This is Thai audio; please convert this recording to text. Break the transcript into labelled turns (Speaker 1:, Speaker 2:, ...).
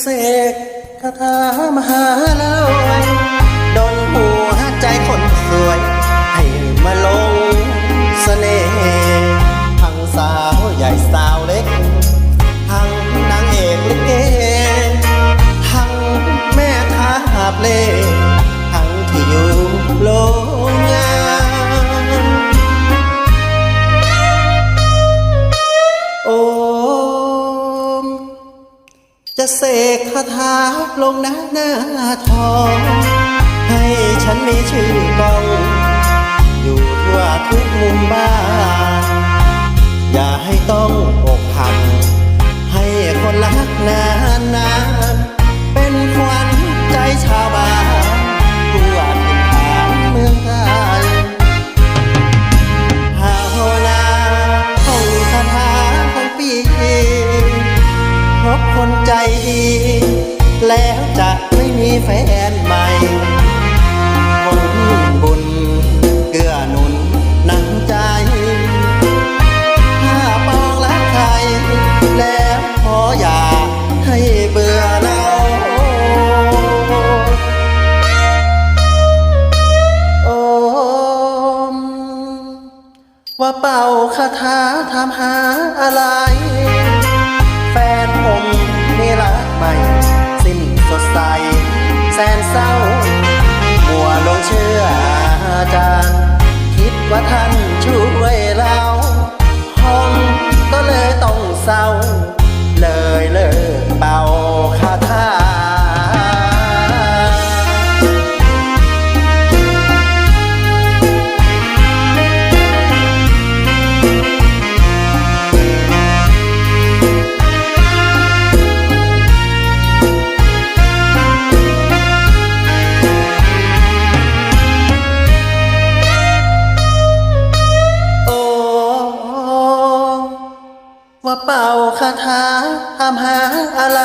Speaker 1: เสกคาถามหาเล่า จะเสกคาถาลงหน้าหน้าทอง ให้ฉันมีชื่อกอง อยู่ทั่วทุกมุมบ้าน อย่าให้ต้องอกหัก ให้คนรักนานนาน บคนใจดี แล้วจะไม่มีแฟนใหม่คนบุญเกื้อหนุนน้ำใจ ถ้าปองรักใคร แล้วขออย่าให้เบื่อเราโอมว่าเป่าคาถาถามหาอะไร เศร้า ว่าเป่าคาถาถามหาอะไร